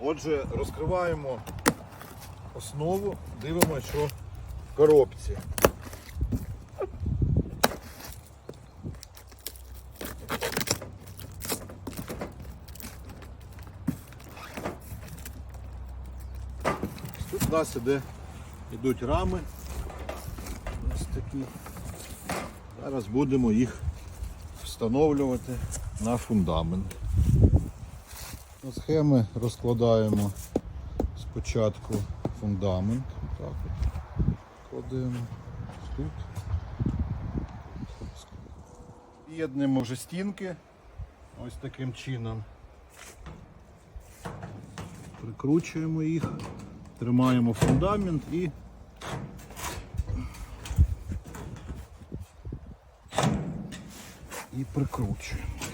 Отже, розкриваємо основу, дивимося, що в коробці. Тут у нас іде, йдуть рами. Ось такі. Зараз будемо їх встановлювати на фундамент. Схеми розкладаємо спочатку фундамент. Так от. Кладемо тут. З'єднуємо вже стінки ось таким чином. Прикручуємо їх, тримаємо фундамент і і прикручуємо.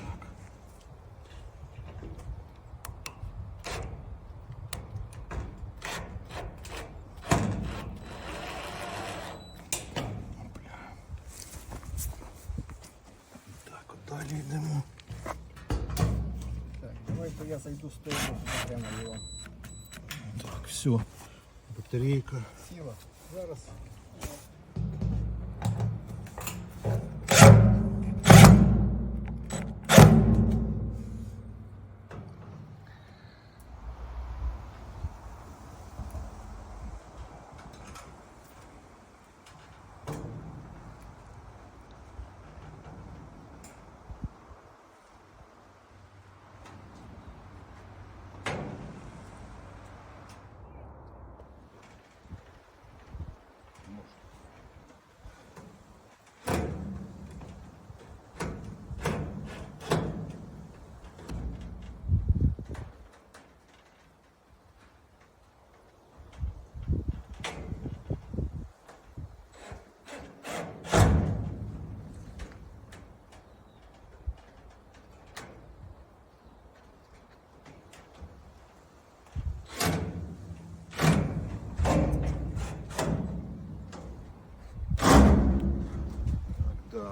Далі йдемо. Так, давайте я зайду з того, прямо його Так, все. Батарейка. сіла. Зараз.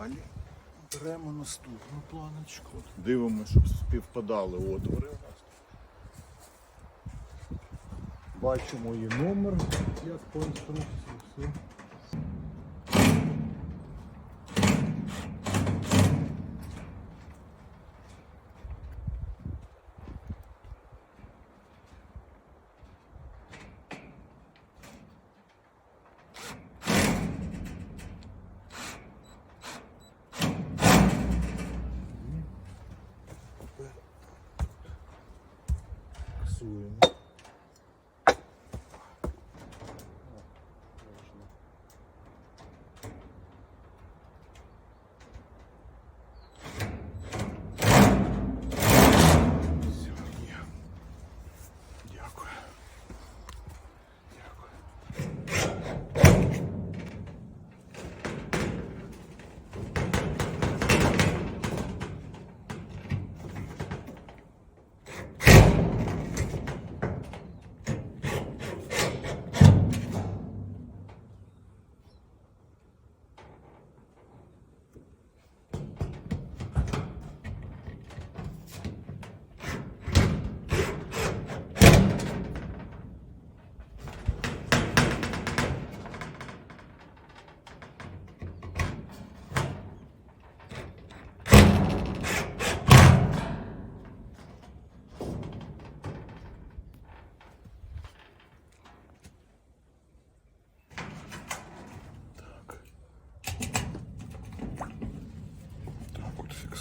Далі беремо наступну планочку. Дивимося, щоб співпадали отвори у нас. Бачимо її номер, як по інструкції. Suyunu.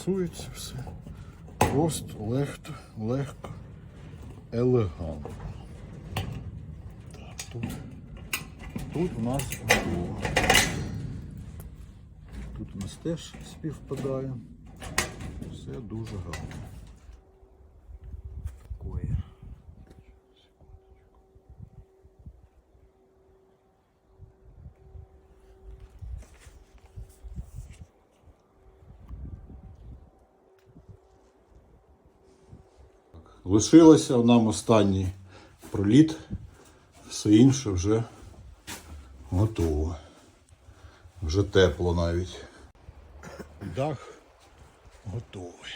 Фіксується все. Просто легко, легко, елегантно. Так, тут, тут у нас було. Тут у нас теж співпадає. Все дуже гарно. Лишилося нам останній проліт, все інше вже готово. Вже тепло навіть. Дах готовий.